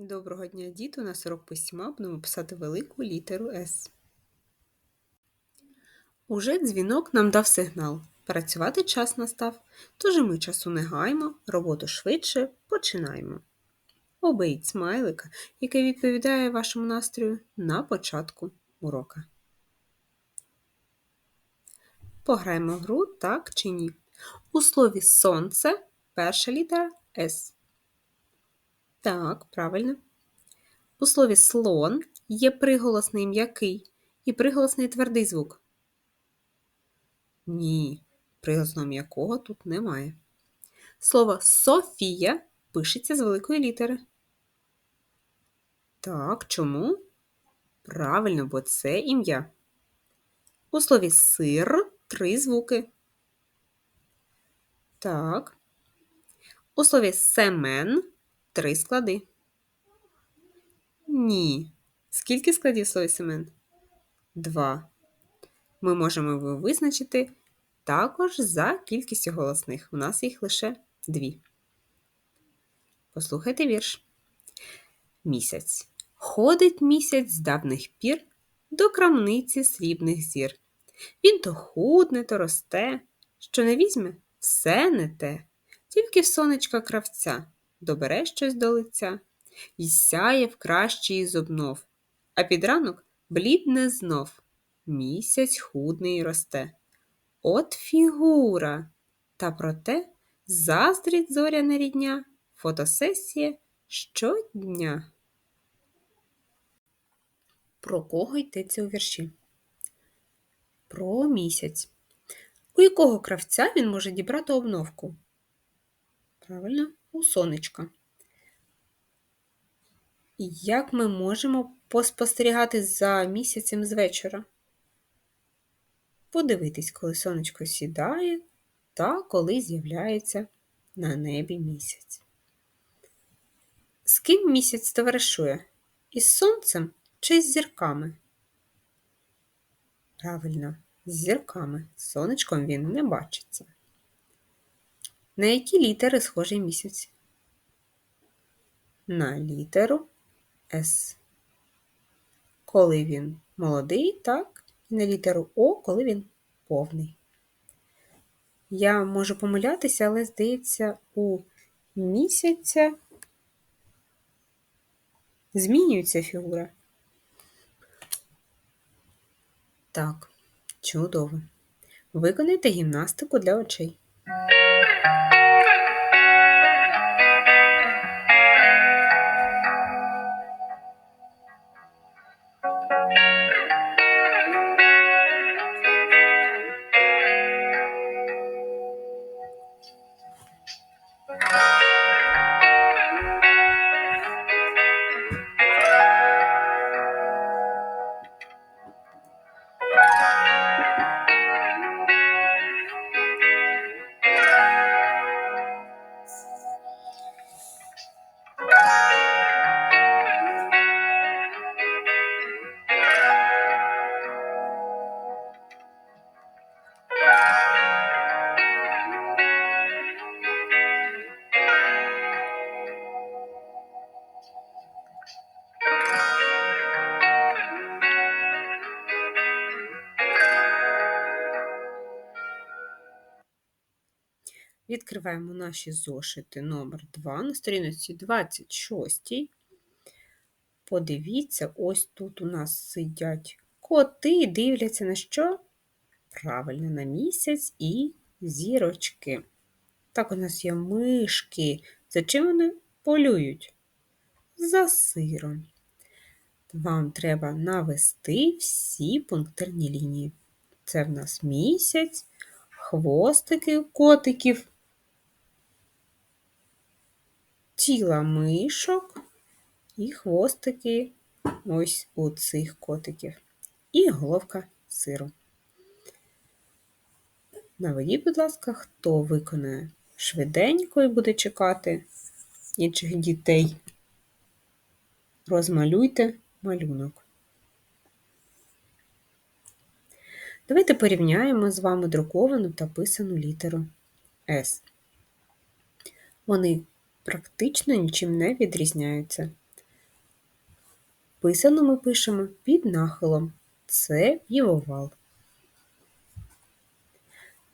Доброго дня, діти! На урок письма будемо писати велику літеру С. Уже дзвінок нам дав сигнал. Працювати час настав, тож і ми часу не гаймо, роботу швидше починаємо. Оберіть смайлика, який відповідає вашому настрою на початку урока. Пограємо в гру так чи ні. У слові сонце перша літера С. Так, правильно. У слові слон є приголосний м'який і приголосний твердий звук. Ні, приголосного м'якого тут немає. Слово Софія пишеться з великої літери. Так, чому? Правильно, бо це ім'я. У слові сир три звуки. Так. У слові семен три склади. Ні. Скільки складів слові Семен? Два. Ми можемо його визначити також за кількістю голосних. У нас їх лише дві. Послухайте вірш. Місяць. Ходить місяць з давних пір до крамниці срібних зір. Він то худне, то росте, що не візьме, все не те, тільки сонечка кравця добере щось до лиця і сяє в кращий із обнов, а під ранок блідне знов. Місяць худний росте. От фігура! Та проте заздрить зоряна рідня, фотосесія щодня. Про кого йдеться у вірші? Про місяць. У якого кравця він може дібрати обновку? Правильно, у сонечка. Як ми можемо поспостерігати за місяцем з вечора? Подивитись, коли сонечко сідає та коли з'являється на небі місяць. З ким місяць товаришує? Із сонцем чи з зірками? Правильно, з зірками. Сонечком він не бачиться. На які літери схожий місяць? На літеру С. Коли він молодий, так, і на літеру О, коли він повний. Я можу помилятися, але, здається, у місяця змінюється фігура. Так, чудово. Виконайте гімнастику для очей. Відкриваємо наші зошити номер 2 на сторінці 26. Подивіться, ось тут у нас сидять коти і дивляться на що? Правильно, на місяць і зірочки. Так, у нас є мишки. За чим вони полюють? За сиром. Вам треба навести всі пунктирні лінії. Це в нас місяць, хвостики котиків тіла мишок і хвостики ось у цих котиків. І головка сиру. Наведіть, будь ласка, хто виконає швиденько і буде чекати інших дітей. Розмалюйте малюнок. Давайте порівняємо з вами друковану та писану літеру С. Вони практично нічим не відрізняються. Писано ми пишемо під нахилом. Це півовал.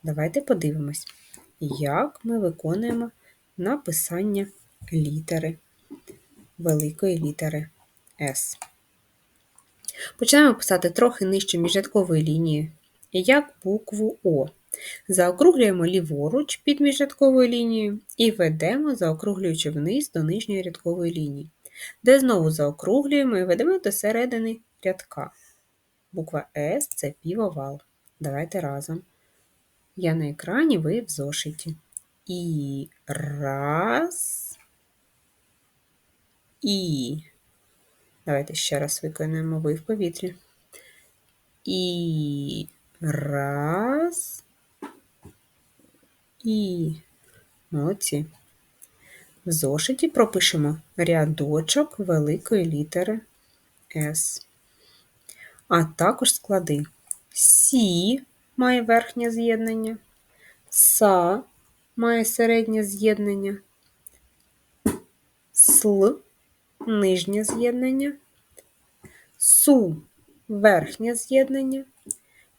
Давайте подивимось, як ми виконуємо написання літери великої літери С. Починаємо писати трохи нижче міжрядкової лінії, як букву О. Заокруглюємо ліворуч під міжрядковою лінією і ведемо, заокруглюючи вниз до нижньої рядкової лінії, де знову заокруглюємо і ведемо до середини рядка. Буква С це півовал. Давайте разом. Я на екрані, ви в зошиті. І раз. І. Давайте ще раз виконуємо ви в повітрі. І раз. І. Молодці. В зошиті пропишемо рядочок великої літери С. А також склади Сі має верхнє з'єднання, Са має середнє з'єднання, Сл нижнє з'єднання, Су верхнє з'єднання.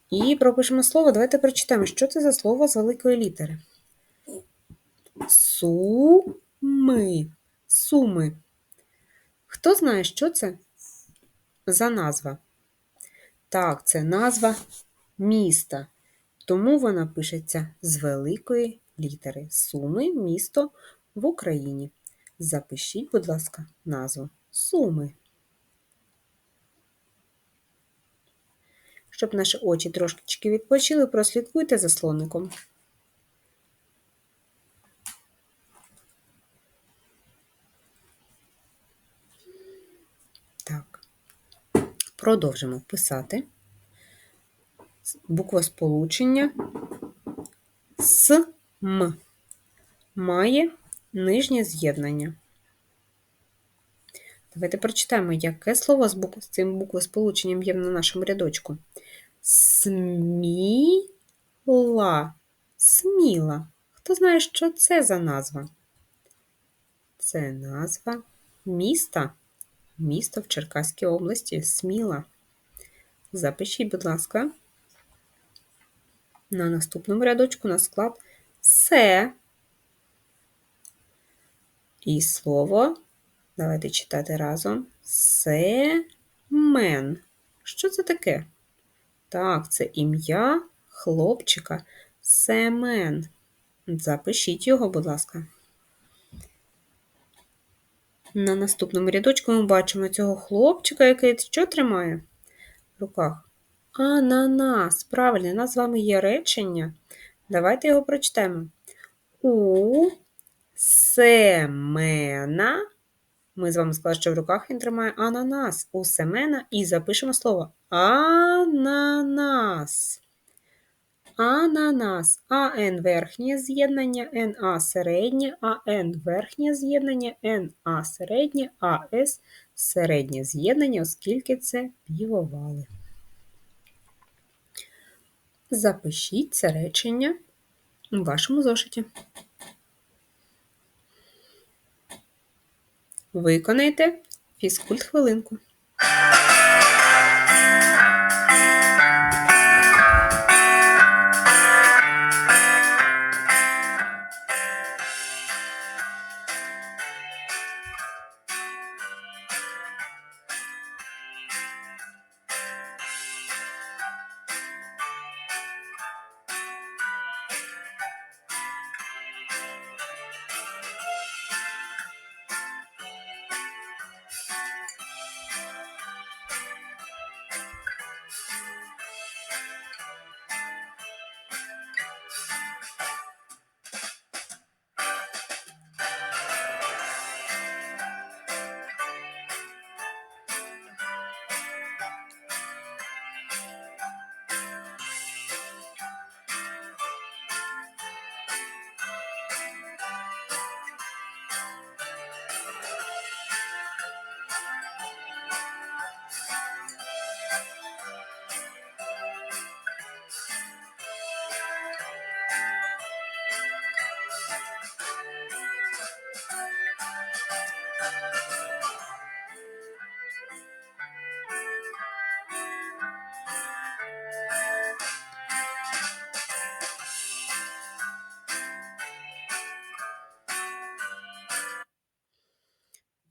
І пропишемо слово. Давайте прочитаємо, що це за слово з великої літери. Суми. Суми. Хто знає, що це за назва? Так, це назва міста. Тому вона пишеться з великої літери. Суми місто в Україні. Запишіть, будь ласка, назву Суми. Щоб наші очі трошки відпочили, прослідкуйте за слоником. Так, продовжимо писати буква сполучення С М має нижнє з'єднання. Давайте прочитаємо, яке слово з, букв, з цим буквосполученням є на нашому рядочку. Сміла. Сміла. Хто знає, що це за назва? Це назва міста. Місто в Черкаській області Сміла. Запишіть, будь ласка, на наступному рядочку на склад се. І слово Давайте читати разом. Семен. Що це таке? Так, це ім'я хлопчика Семен. Запишіть його, будь ласка. На наступному рядочку ми бачимо цього хлопчика, який що тримає в руках? Ананас. Правильно, у нас з вами є речення. Давайте його прочитаємо. У Семена ми з вами сказали, що в руках він тримає ананас у Семена і запишемо слово ананас. Ананас. АН верхнє з'єднання, НА середнє, АН верхнє з'єднання, НА середнє, АС середнє з'єднання, оскільки це півовали. Запишіть це речення у вашому зошиті. Виконайте фізкульт хвилинку.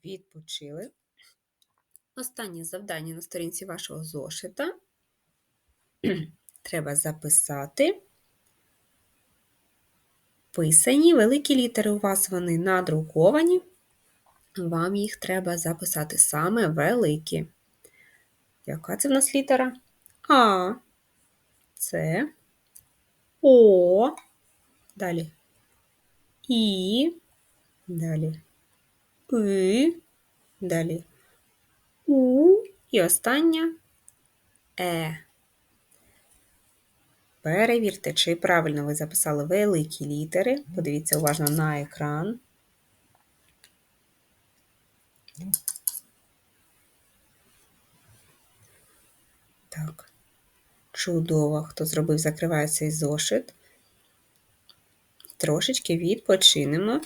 Відпочили. Останнє завдання на сторінці вашого зошита треба записати. Писані великі літери у вас вони надруковані. Вам їх треба записати саме великі. Яка це в нас літера? А, Це, О, далі І, далі И, далі У і остання Е. Перевірте, чи правильно ви записали великі літери. Подивіться уважно на екран. Так. Чудово. Хто зробив, закриває цей зошит. Трошечки відпочинемо.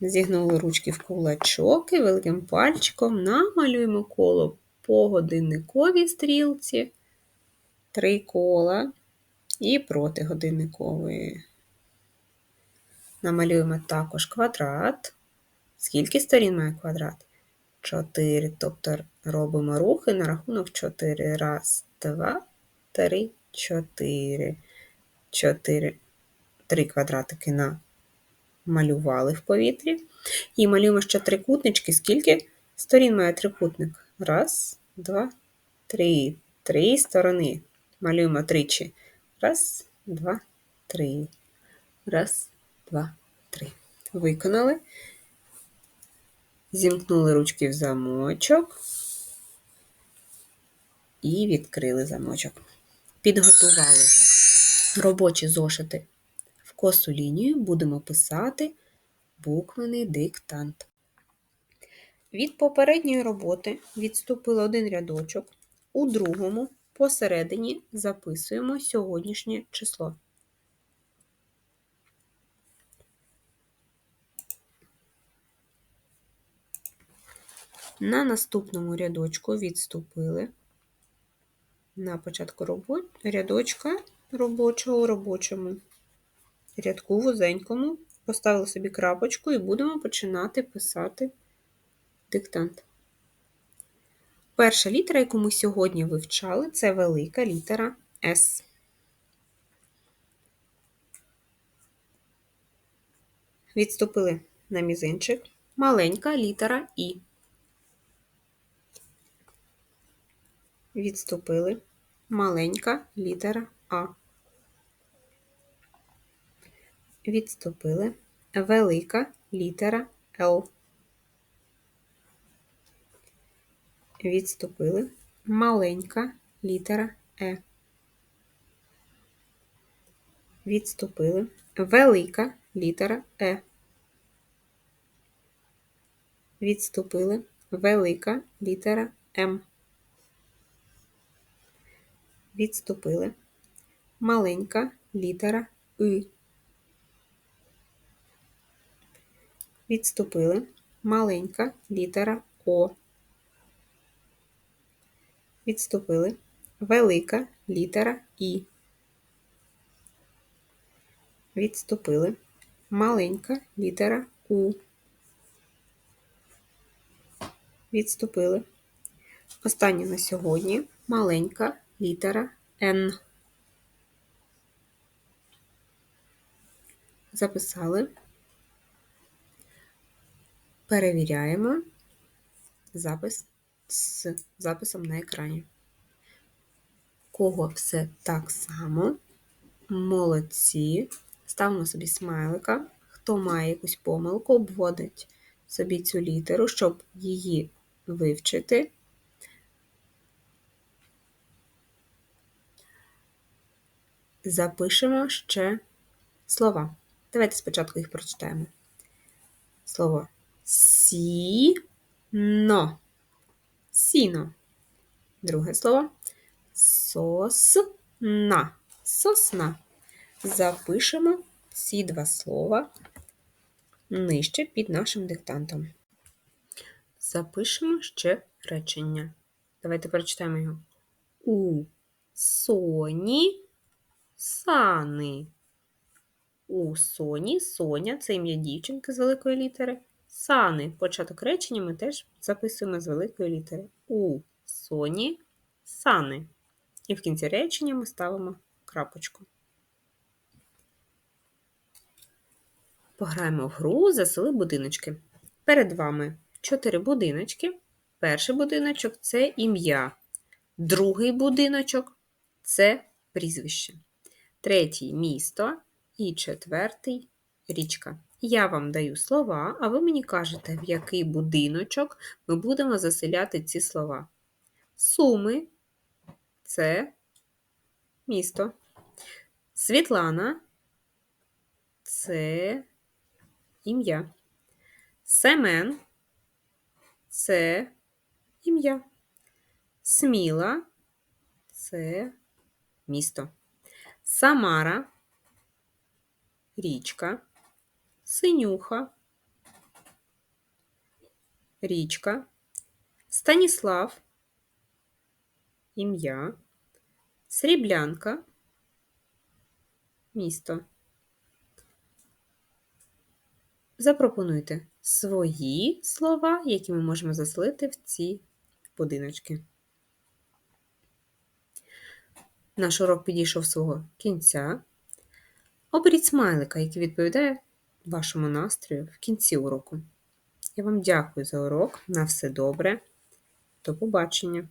Зігнули ручки в кулачок і великим пальчиком намалюємо коло по годинниковій стрілці, три кола і проти годинникової. Намалюємо також квадрат. Скільки сторін має квадрат? 4. Тобто робимо рухи на рахунок 4. Раз, два, три, чотири. Чотири. Три квадратики намалювали в повітрі. І малюємо ще трикутнички. Скільки сторін має трикутник? Раз, два, три. Три сторони. Малюємо тричі. Раз, два, три. Раз, два, три. Виконали. Зімкнули ручки в замочок і відкрили замочок. Підготували робочі зошити в косу лінію, будемо писати буквений диктант. Від попередньої роботи відступили один рядочок, у другому посередині записуємо сьогоднішнє число. На наступному рядочку відступили на початку рядочка робочого робочому, рядку вузенькому, поставили собі крапочку і будемо починати писати диктант. Перша літера, яку ми сьогодні вивчали, це велика літера С. Відступили на мізинчик маленька літера І. Відступили маленька літера А. Відступили велика літера Л. Відступили маленька літера Е. Відступили велика літера Е. Відступили велика літера М. Відступили маленька літера И. Відступили маленька літера О. Відступили велика літера І. Відступили маленька літера У. Відступили. Останнє на сьогодні маленька літера Н. Записали. Перевіряємо запис з записом на екрані. Кого все так само. Молодці. Ставимо собі смайлика. Хто має якусь помилку, обводить собі цю літеру, щоб її вивчити. Запишемо ще слова. Давайте спочатку їх прочитаємо. Слово сіно. Сіно. Друге слово сосна. Сосна. Запишемо ці два слова нижче під нашим диктантом. Запишемо ще речення. Давайте прочитаємо його. У соні сани. У соні Соня це ім'я дівчинки з великої літери. Сани. Початок речення ми теж записуємо з великої літери. У соні сани. І в кінці речення ми ставимо крапочку. Пограємо в гру засели будиночки. Перед вами чотири будиночки. Перший будиночок це ім'я. Другий будиночок це прізвище. Третій місто і четвертий річка. Я вам даю слова, а ви мені кажете, в який будиночок ми будемо заселяти ці слова. Суми це місто. Світлана це ім'я. Семен це ім'я. Сміла це місто. Самара річка. Синюха річка. Станіслав ім'я. Сріблянка місто. Запропонуйте свої слова, які ми можемо заселити в ці будиночки. Наш урок підійшов свого кінця. Оберіть смайлика, який відповідає вашому настрою в кінці уроку. Я вам дякую за урок. На все добре. До побачення!